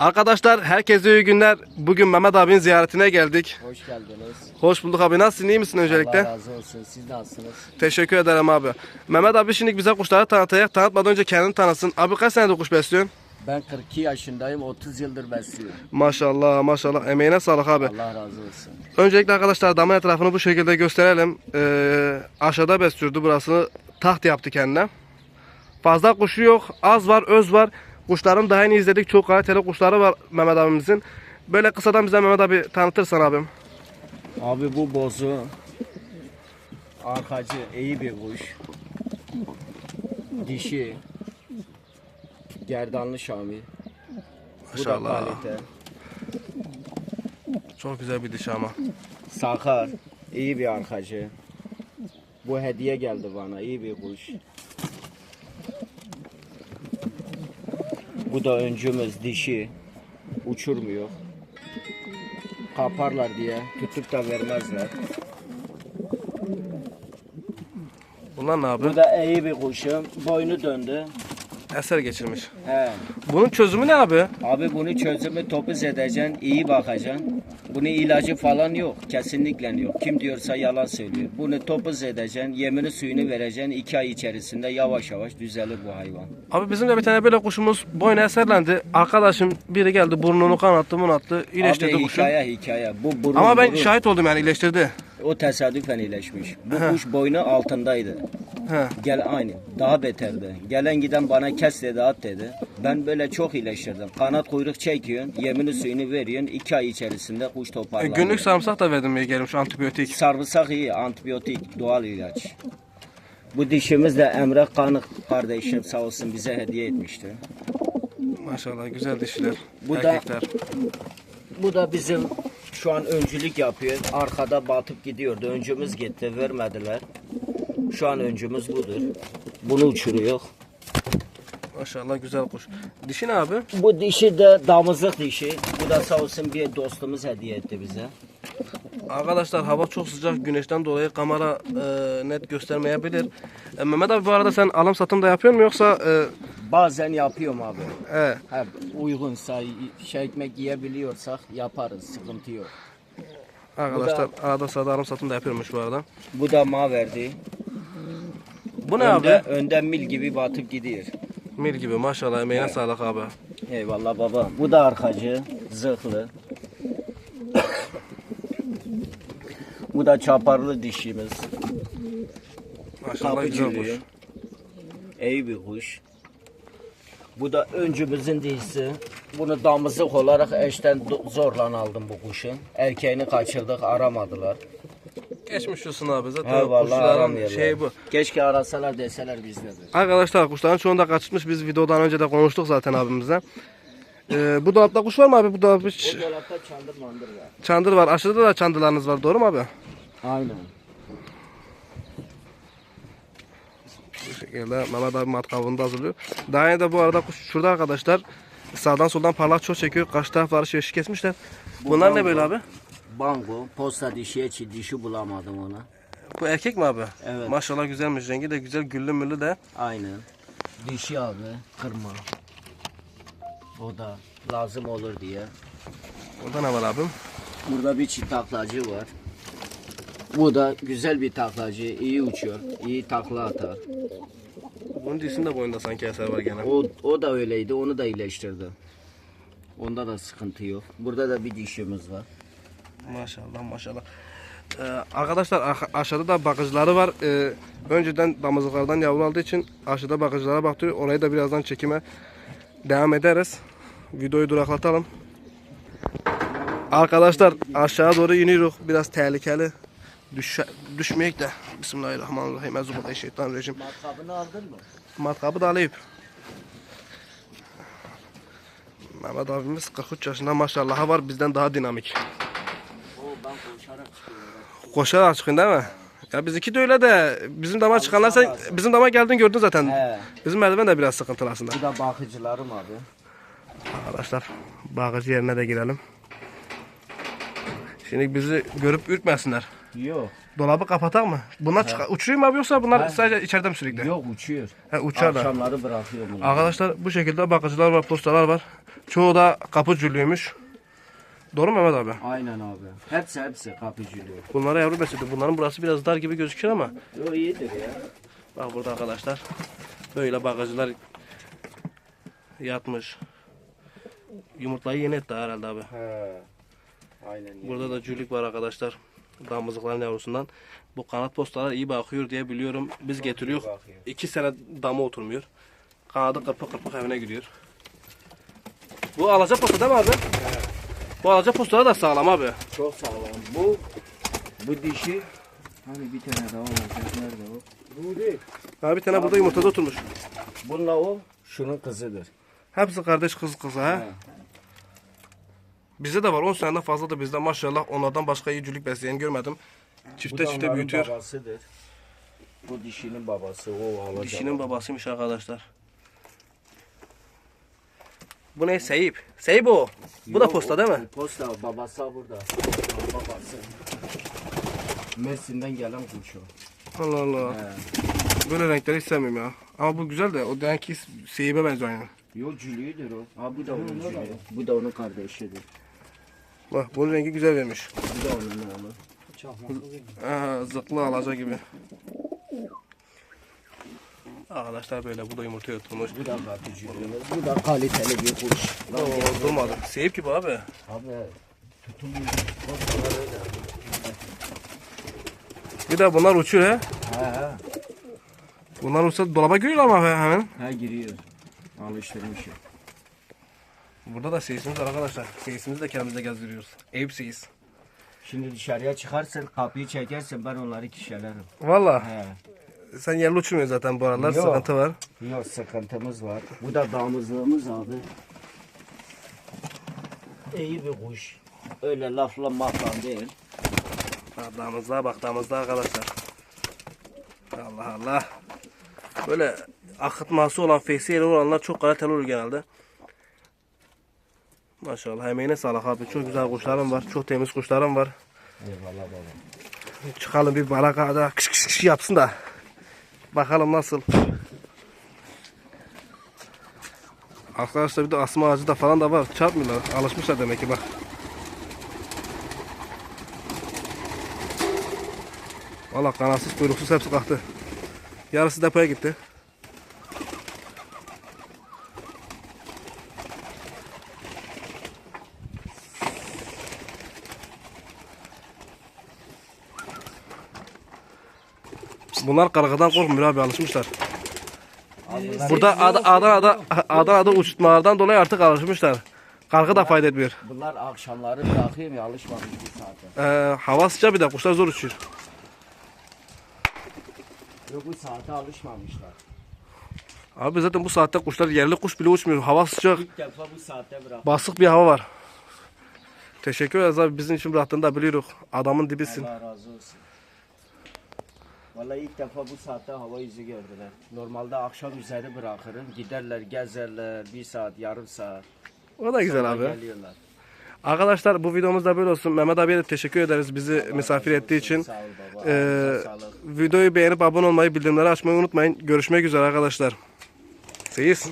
Arkadaşlar herkese iyi günler. Bugün Mehmet abinin ziyaretine geldik. Hoş geldiniz. Hoş bulduk abi. Nasılsın? iyi misin öncelikle? Allah razı olsun. Siz nasılsınız? Teşekkür ederim abi. Mehmet abi şimdi bize kuşları tanıtacak. Tanıtmadan önce kendini tanısın. Abi kaç senedir kuş besliyorsun? Ben 42 yaşındayım. 30 yıldır besliyorum. Maşallah maşallah. Emeğine sağlık abi. Allah razı olsun. Öncelikle arkadaşlar dama etrafını bu şekilde gösterelim. Ee, aşağıda besliyordu. Burasını taht yaptı kendine. Fazla kuşu yok. Az var, öz var. Kuşların daha yeni izledik. Çok kaliteli kuşları var Mehmet abimizin. Böyle kısadan bize Mehmet abi tanıtırsan abim. Abi bu bozu arkacı iyi bir kuş. Dişi gerdanlı Şami. Bu da Maşallah. kalite. Çok güzel bir dişi ama. Sakar iyi bir arkacı. Bu hediye geldi bana. iyi bir kuş. Bu da öncümüz dişi. Uçurmuyor. Kaparlar diye tutup da vermezler. Bunlar ne abi? Bu da iyi bir kuşum. Boynu döndü. Eser geçirmiş. He. Bunun çözümü ne abi? Abi bunu çözümü topuz edeceksin, iyi bakacaksın. Bunun ilacı falan yok, kesinlikle yok. Kim diyorsa yalan söylüyor. Bunu topuz edeceksin, yemini suyunu vereceksin. iki ay içerisinde yavaş yavaş düzelir bu hayvan. Abi bizim de bir tane böyle kuşumuz boynu eserlendi. Arkadaşım biri geldi burnunu kanattı munattı. İyileştirdi Abi kuşu. hikaye hikaye. Bu burun, Ama ben burun. şahit oldum yani iyileştirdi. O tesadüfen iyileşmiş. Bu kuş boynu altındaydı. He. Gel aynı. Daha beterdi. Gelen giden bana kes dedi at dedi. Ben böyle çok iyileştirdim. Kanat kuyruk çekiyorsun. Yemini suyunu veriyorsun. iki ay içerisinde kuş E, toparlanıyor. günlük sarımsak da verdim gelmiş antibiyotik. Sarımsak iyi, antibiyotik, doğal ilaç. Bu dişimiz de Emre Kanık kardeşim sağ olsun bize hediye etmişti. Maşallah güzel dişiler. Bu da- erkekler. Bu da bizim şu an öncülük yapıyor. Arkada batıp gidiyordu. Öncümüz gitti, vermediler. Şu an öncümüz budur. Bunu uçuruyor. Maşallah güzel kuş. Dişi ne abi? Bu dişi de damızlık dişi. Bu da sağ olsun bir dostumuz hediye etti bize. Arkadaşlar hava çok sıcak güneşten dolayı kamera e, net göstermeyebilir. E, Mehmet abi bu arada sen alım satım da yapıyor mu yoksa e, Bazen yapıyorum abi. e, Ha, uygunsa, şey ekmek yiyebiliyorsak yaparız. Sıkıntı yok. arkadaşlar arada sırada alım satım da yapıyormuş bu arada. Bu da maverdi. Bu ne önde, abi? önden mil gibi batıp gidiyor. Mil gibi maşallah emeğine sağlık abi. Eyvallah baba. Bu da arkacı, zırhlı. Bu da çaparlı dişimiz. Maşallah güzel kuş. Kapıcılığı. İyi bir kuş. Bu da öncümüzün dişisi. Bunu damızlık olarak eşten do- zorla aldım bu kuşu. Erkeğini kaçırdık aramadılar. Geçmiş olsun abi zaten He vallahi kuşların aramıyorlar. şey bu. Keşke arasalar deseler bizdedir. Arkadaşlar kuşların çoğunu da kaçırmış. Biz videodan önce de konuştuk zaten abimizle. Ee, bu dolapta kuş var mı abi? Bu dolapta hiç O dolapta çandır mandır var. çandır var. Aşağıda da çandırlarınız var. Doğru mu abi? Aynen. Bu şekilde Mehmet abi matkabını da hazırlıyor. Daha yeni de bu arada kuş şurada arkadaşlar. Sağdan soldan parlak çok çekiyor. Karşı tarafları şeşi kesmişler. Bunlar ne böyle abi? Bango, posta dişiye çi dişi bulamadım ona. Bu erkek mi abi? Evet. Maşallah güzelmiş. Rengi de güzel. Güllü müllü de. Aynen. Dişi abi, kırma. O da lazım olur diye. Burada ne var abim? Burada bir çift taklacı var. Bu da güzel bir taklacı, iyi uçuyor, iyi takla atar. Bunun dişinin de boyunda sanki eser var gene. O, o da öyleydi, onu da iyileştirdi. Onda da sıkıntı yok. Burada da bir dişimiz var. Maşallah maşallah. Ee, arkadaşlar aşağıda da bakıcıları var. Ee, önceden damızlıklardan yavru aldığı için aşağıda bakıcılara baktırıyor. Orayı da birazdan çekime devam ederiz. Videoyu duraklatalım. Arkadaşlar aşağı doğru iniyoruz. Biraz tehlikeli. Düş düşmeyek de. Bismillahirrahmanirrahim. Euzubillahimineşşeytanirracim. Matkabını aldın mı? Matkabı da alayım. Mehmet abimiz 43 yaşında maşallah var bizden daha dinamik. O ben koşarak çıkıyorum. Koşarak çıkın değil mi? Ya bizimki de öyle de bizim dama çıkanlar sen bizim dama geldin gördün zaten. He. Bizim merdiven de biraz sıkıntılı aslında. Bu da bakıcılarım abi. Arkadaşlar bağcı yerine de girelim. Şimdi bizi görüp ürkmesinler. Yok. Dolabı kapatak mı? Bunlar çıkar, uçuyor mu abi yoksa bunlar Ha. sadece içeride mi sürekli? Yok uçuyor. He, uçarlar. Akşamları bırakıyor bunu. Arkadaşlar bu şekilde bakıcılar var, postalar var. Çoğu da kapıcılıymış. Doğru mu Mehmet abi? Aynen abi. Hepsi hepsi kapıcılıyor. Bunlara yavru besledi. Bunların burası biraz dar gibi gözüküyor ama Yok iyidir ya. bak burada arkadaşlar böyle bakıcılar yatmış. Yumurtlayı yeni etti herhalde abi. He. Aynen. Burada da cülük var arkadaşlar. Damızlıkların yavrusundan. Bu kanat postalar iyi bakıyor diye biliyorum. Biz getiriyor. İki sene dama oturmuyor. Kanadı kırpık kırpık evine gidiyor. Bu alaca posta değil mi abi? Bu alaca postalar da sağlam abi. Çok sağlam. Bu bu dişi hani bir tane daha olacak. Nerede o? Bu değil. Abi bir tane burada yumurtada oturmuş. Bununla o şunun kızıdır. Hepsi kardeş kız kız ha. Bizde de var 10 seneden fazla da bizde maşallah onlardan başka iyi cülük besleyen görmedim. Bu Çifte da çifte onların büyütüyor. babasıdır. Bu dişinin babası. O alacak. Dişinin babasıymış arkadaşlar. Bu ne? Seyip. Seyip o. Bu da posta değil mi? Posta babası burada. Babası. Mersin'den gelen kuş o. Allah Allah. He. Böyle renkleri hiç sevmiyorum ya. Ama bu güzel de o demek ki seyibe benziyor yani. Yok cülüğüdür o. Ha bu da onun cülüğü. Bu da onun kardeşidir. Bak bunun rengi güzel vermiş. Bu da onun oğlu. Aha, zıklı alaca gibi. Arkadaşlar böyle bu da yumurta yutulmuş. Bu da kapıcılığımız. Bu da kaliteli bir kuş. Oo, durmadı. Seyip gibi abi. Abi öyle. Bir de bunlar uçuyor he. He he. Bunlar uçsa dolaba giriyor ama he- hemen. He giriyor. Alıştırmışım. Burada da seyisimiz var arkadaşlar. Seyisimizi de kendimize gezdiriyoruz. Eyüp seyis. Şimdi dışarıya çıkarsın kapıyı çekersin ben onları kişelerim. Valla He. Sen yerli uçurmuyorsun zaten bu aralar Yok. sıkıntı var. Yok sıkıntımız var. Bu da damızlığımız abi. İyi bir kuş. Öyle lafla maflan değil. Ha, Damızlığa bak damızlığa arkadaşlar. Allah Allah. Böyle akıtması olan, fesi yeri olanlar çok kaliteli olur genelde. Maşallah emeğine sağlık abi. Çok güzel kuşlarım var. Çok temiz kuşlarım var. Eyvallah baba. Çıkalım bir balakada kış kış kış yapsın da. Bakalım nasıl. Arkadaşlar bir de asma ağacı da falan da var. Çarpmıyorlar. Alışmışlar demek ki bak. Valla kanatsız kuyruksuz hepsi kalktı. Yarısı depoya gitti. Bunlar kargadan korkmuyor abi alışmışlar. Burada Ad- Adana'da Adana'da uçurtmalardan dolayı artık alışmışlar. Karga da fayda etmiyor. Bunlar akşamları bırakayım ya alışmamış bir saate. Ee, hava sıcak bir de kuşlar zor uçuyor. Yok bu saate alışmamışlar. Abi zaten bu saatte kuşlar yerli kuş bile uçmuyor. Hava sıcak. İlk defa bu saatte bırak. Basık bir hava var. Teşekkür ederiz abi bizim için bıraktığını da biliyoruz. Adamın dibisin. Allah razı olsun. Vallahi ilk defa bu saatte hava yüzü gördüler. Normalde akşam üzeri bırakırım. Giderler, gezerler. Bir saat, yarım saat. O da güzel Sonra abi. Geliyorlar. Arkadaşlar bu videomuz da böyle olsun. Mehmet abiye de teşekkür ederiz bizi misafir razı ettiği olsun. için. Sağ ol baba. Ee, videoyu beğenip abone olmayı, bildirimleri açmayı unutmayın. Görüşmek üzere arkadaşlar. Seyis.